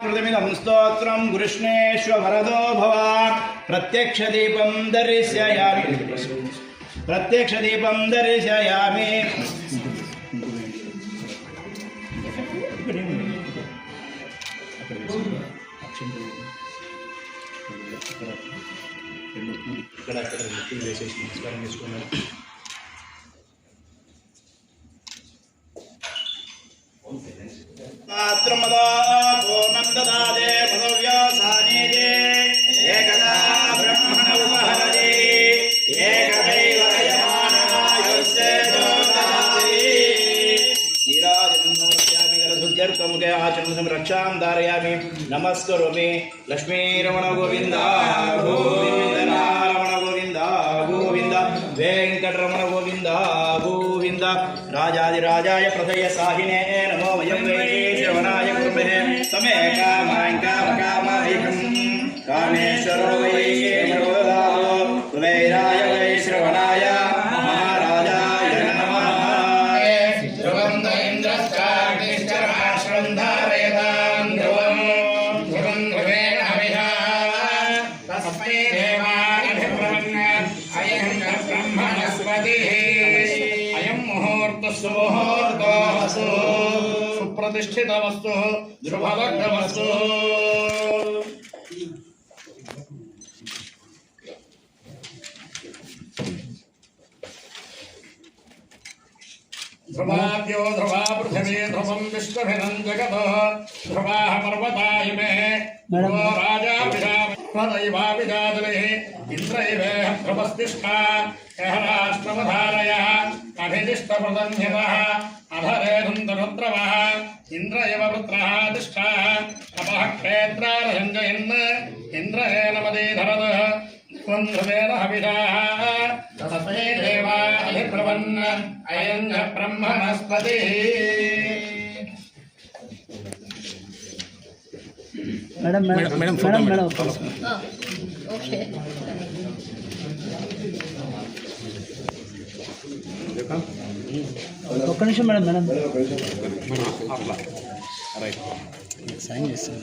కృతమిదం స్తోత్రం గురుష్ణేశ్వరదో భవాన్ ప్రత్యక్ష దీపం దర్శయామి ప్రత్యక్ష దీపం దర్శయామి ఇక్కడ అక్కడ నమస్కారం చేసుకున్నాను आत्रमदा गोमं ददादे भदव्या सानीरे एकदा ब्रह्मण उपहरति एकदैव यमानः यस्य र्कमुखे आचरणं रक्षां धारयामि नमस्करोमि लक्ष्मीरमण गोविन्दा गोविन्द रमण गोविन्दा गोविन्द वेङ्कटरमण गोविन्दा गोविन्द राजादिराजाय प्रथय साहिने नमो वयं वै श्रवणाय कुर्महे तमे सुप्रतिष्ठितमस्तु ध्रुवलग्नमस्तु ध्रुवाद्यो ध्रुवा पृथिवी ध्रुवं विश्वभिनं जगतो ध्रुवाः पर्वता इमे राजा विजादैवाभिजातुलिः इन्द्रैवेह ध्रुवस्तिष्ठा। यः राष्ट्रमधारयः अभिदिष्टप्रदन्यतः अधरेधुन्दरुद्रवः इन्द्र एव पुत्रः तिष्ठाः तपः क्षेत्रारसञ्जयन् इन्द्र एनमदीधरतः ध्रुवेन हविषाः तस्मै देवाधिब्रवन् अयं च ब्रह्मणस्पतिः madam madam madam madam madam okay ఒక్క నిమిషం మేడం మేడం సాయం చేస్తాను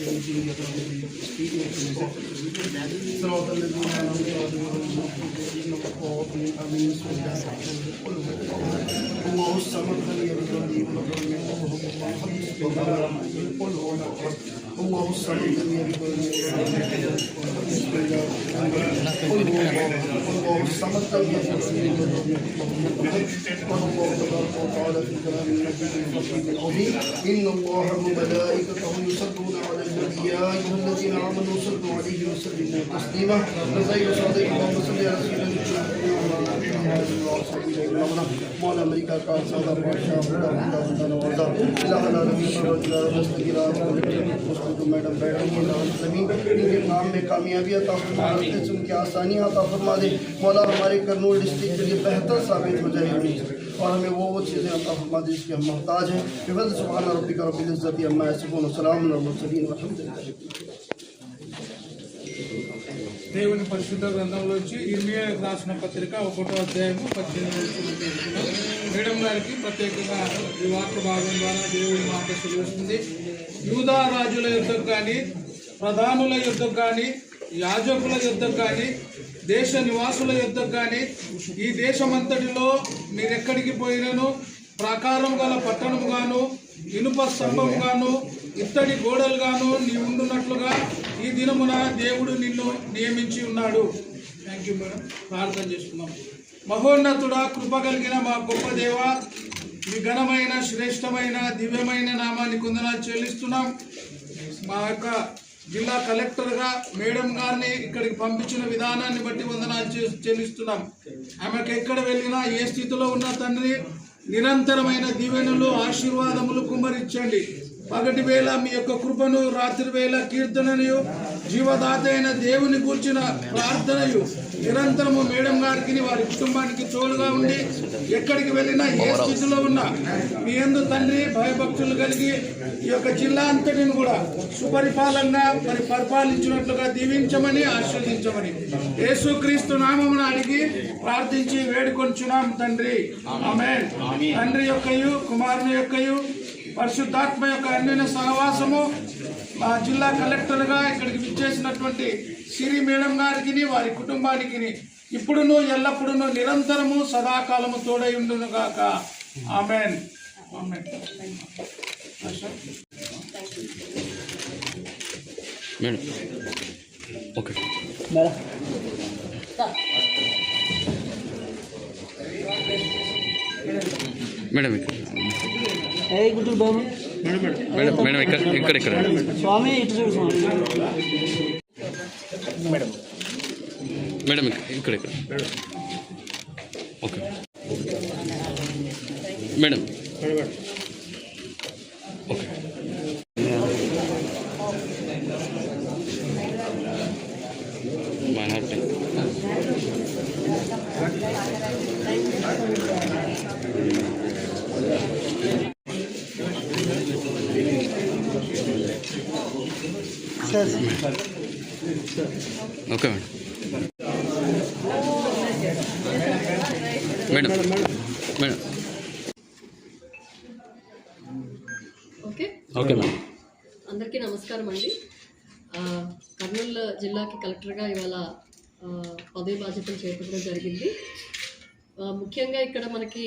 إن الله اللهم صل الله الصمد قال الله تبارك وتعالى في كلام النبي الحكيم العظيم ان الله وملائكته يصلون على النبي يا ايها الذين امنوا صلوا عليه وسلموا تسليما فزي صلي اللهم صل على سيدنا مولانا امریکہ کا سادہ بادشاہ خدا خدا خدا نوازا الہ العالمین رب العالمین مستغفر मुस्कुद मैडम बैठे ज़मीन इनके नाम में कामयाबी अता फरमा उनकी आसानियाँ अता फरमा दे मौला हमारे करनूल डिस्ट्रिक्ट के लिए बेहतर साबित हो जाए और हमें वो वो चीज़ें अता फरमा दे जिसके हम मोहताज हैं। सुबह रबी का रबी इज्जति अम्मा सलाम वल्हम्दुलिल्लाह। దేవుని పరిశుద్ధ గ్రంథంలోంచి ఇర్మియా రాసిన పత్రిక ఒకటో అధ్యాయము పద్దెనిమిది మేడం గారికి ప్రత్యేకంగా ఈ వార్త భాగం ద్వారా దేవుడి మాట తెలుస్తుంది యూదా రాజుల యుద్ధం కానీ ప్రధానుల యుద్ధం కానీ యాజకుల యుద్ధం కానీ దేశ నివాసుల యుద్ధం కానీ ఈ దేశమంతటిలో మీరెక్కడికి పోయినను? ప్రాకారం గల పట్టణముగాను ఇనుప స్తంభముగాను ఇత్తడి గోడలుగాను నీ ఉండున్నట్లుగా ఈ దినమున దేవుడు నిన్ను నియమించి ఉన్నాడు. థ్యాంక్ యూ మేడం ప్రార్థన చేసుకున్నాం మహోన్నతుడ కృప కలిగిన మా గొప్ప దేవ మీ ఘనమైన శ్రేష్టమైన దివ్యమైన నామాన్ని కొందనాలు చెల్లిస్తున్నాం. మా యొక్క జిల్లా కలెక్టర్గా మేడం గారిని ఇక్కడికి పంపించిన విధానాన్ని బట్టి వందనాలు చెల్లిస్తున్నాం. ఆమెకు ఎక్కడ వెళ్ళినా ఏ స్థితిలో ఉన్న తండ్రి నిరంతరమైన దీవెనలు ఆశీర్వాదములు కుమ్మరించండి. పగటి వేళ మీ యొక్క కృపను రాత్రి వేళ కీర్తనను జీవదాత అయిన దేవుని కూర్చిన ప్రార్థనయు నిరంతరము మేడం గారికి వారి కుటుంబానికి తోడుగా ఉండి ఎక్కడికి వెళ్ళినా ఏ స్థితిలో ఉన్నా మీ ఎందు తండ్రి భయభక్తులు కలిగి ఈ యొక్క జిల్లా అంతటిని కూడా సుపరిపాలనగా మరి పరిపాలించినట్లుగా దీవించమని ఆశీర్వదించమని యేసుక్రీస్తు నామమున అడిగి ప్రార్థించి వేడుకొంచున్నాం తండ్రి. ఆమె తండ్రి యొక్కయు కుమారుని యొక్కయు పరిశుద్ధాత్మ యొక్క అన్యోన్య సహవాసము మా జిల్లా కలెక్టర్గా ఇక్కడికి విచ్చేసినటువంటి సిరి మేడం గారికి వారి కుటుంబానికి ఇప్పుడును ఎల్లప్పుడూ నిరంతరము సదాకాలము తోడై ఉండును గాక. ఆమెన్. Okay madam. మేడం ఇక్కడ ఏ గుంటూరు బాబు మేడం మేడం ఇక్కడ ఇక్కడ ఇక్కడ స్వామి ఇటు చూడు స్వామి మేడం ఇక్కడ ఇక్కడ ఇక్కడ okay madam okay minority okay madam. Madam madam. Okay. Madam. అందరికీ నమస్కారం అండి. కర్నూలు జిల్లాకి కలెక్టర్గా ఇవాళ పదవి బాధ్యతలు చేపట్టడం జరిగింది. ముఖ్యంగా ఇక్కడ మనకి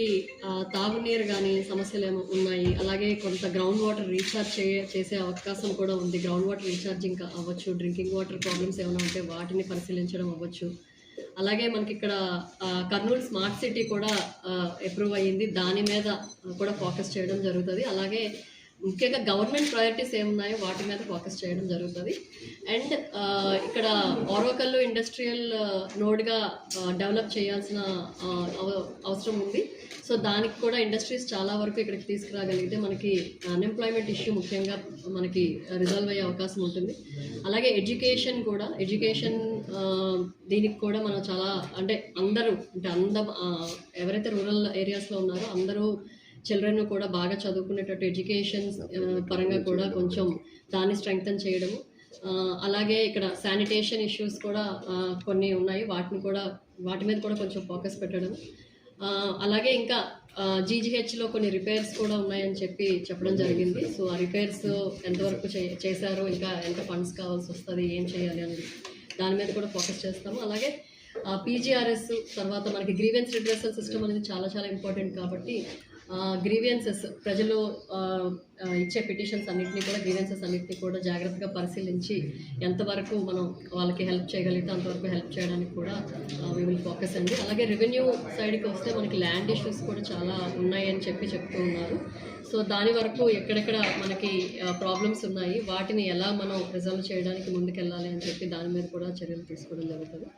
తాగునీరు కానీ సమస్యలు ఏమో ఉన్నాయి. అలాగే కొంత గ్రౌండ్ వాటర్ రీఛార్జ్ చే చేసే అవకాశం కూడా ఉంది. గ్రౌండ్ వాటర్ రీఛార్జింగ్ అవ్వచ్చు డ్రింకింగ్ వాటర్ ప్రాబ్లమ్స్ ఏమైనా ఉంటే వాటిని పరిశీలించడం అవ్వచ్చు. అలాగే మనకి ఇక్కడ కర్నూలు స్మార్ట్ సిటీ కూడా అప్రూవ్ అయ్యింది. దాని మీద కూడా ఫోకస్ చేయడం జరుగుతుంది. అలాగే ముఖ్యంగా గవర్నమెంట్ ప్రయారిటీస్ ఏమున్నాయో వాటి మీద ఫోకస్ చేయడం జరుగుతుంది. అండ్ ఇక్కడ ఓర్వకల్లు ఇండస్ట్రియల్ నోడ్గా డెవలప్ చేయాల్సిన అవ- అవసరం ఉంది. సో దానికి కూడా ఇండస్ట్రీస్ చాలా వరకు ఇక్కడికి తీసుకురాగలిగితే మనకి అన్ఎంప్లాయ్మెంట్ ఇష్యూ ముఖ్యంగా మనకి రిజాల్వ్ అయ్యే అవకాశం ఉంటుంది. అలాగే ఎడ్యుకేషన్ కూడా ఎడ్యుకేషన్ దీనికి కూడా మనం చాలా అంటే అందరూ అంటే అంద ఎవరైతే రూరల్ ఏరియాస్లో ఉన్నారో అందరూ చిల్డ్రన్ కూడా బాగా చదువుకునేటట్టు ఎడ్యుకేషన్ పరంగా కూడా కొంచెం దాన్ని స్ట్రెంగ్తన్ చేయడము. ఆ, అలాగే ఇక్కడ శానిటేషన్ ఇష్యూస్ కూడా ఆ, కొన్ని ఉన్నాయి. వాటిని కూడా వాటి మీద కూడా కొంచెం ఫోకస్ పెట్టడం అలాగే ఇంకా జీజీహెచ్లో కొన్ని రిపేర్స్ కూడా ఉన్నాయని చెప్పి చెప్పడం జరిగింది. సో ఆ రిపేర్స్ ఎంతవరకు చే చేశారో? ఇంకా ఎంత ఫండ్స్ కావాల్సి వస్తుంది? ఏం చేయాలి అనేది దాని మీద కూడా ఫోకస్ చేస్తాము. అలాగే పీజీఆర్ఎస్ తర్వాత మనకి గ్రీవెన్స్ రిడ్రెసల్ సిస్టమ్ అనేది చాలా చాలా ఇంపార్టెంట్ కాబట్టి గ్రీవియన్సెస్ ప్రజలు ఇచ్చే పిటిషన్స్ అన్నింటినీ కూడా గ్రీవెన్సెస్ అన్నింటినీ కూడా జాగ్రత్తగా పరిశీలించి ఎంతవరకు మనం వాళ్ళకి హెల్ప్ చేయగలిగితే అంతవరకు హెల్ప్ చేయడానికి కూడా వీ విల్ ఫోకస్ అండి. అలాగే రెవెన్యూ సైడ్కి వస్తే మనకి ల్యాండ్ ఇష్యూస్ కూడా చాలా ఉన్నాయని చెప్పి చెప్తూ ఉన్నారు. సో దాని వరకు ఎక్కడెక్కడ మనకి ప్రాబ్లమ్స్ ఉన్నాయి వాటిని ఎలా మనం రిజాల్వ్ చేయడానికి ముందుకెళ్ళాలి అని చెప్పి దాని మీద కూడా చర్యలు తీసుకోవడం జరుగుతుంది.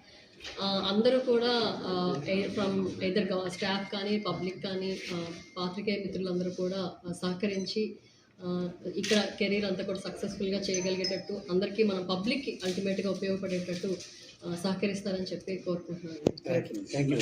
అందరూ కూడా ఫ్రమ్ ఎదర్ స్టాఫ్ కానీ పబ్లిక్ కానీ పాత్రికేయ మిత్రులందరూ కూడా సహకరించి ఇక్కడ కెరీర్ అంతా కూడా సక్సెస్ఫుల్గా చేయగలిగేటట్టు అందరికీ మనం పబ్లిక్కి అల్టిమేట్గా ఉపయోగపడేటట్టు సహకరిస్తారని చెప్పి కోరుకుంటున్నాను. Thank you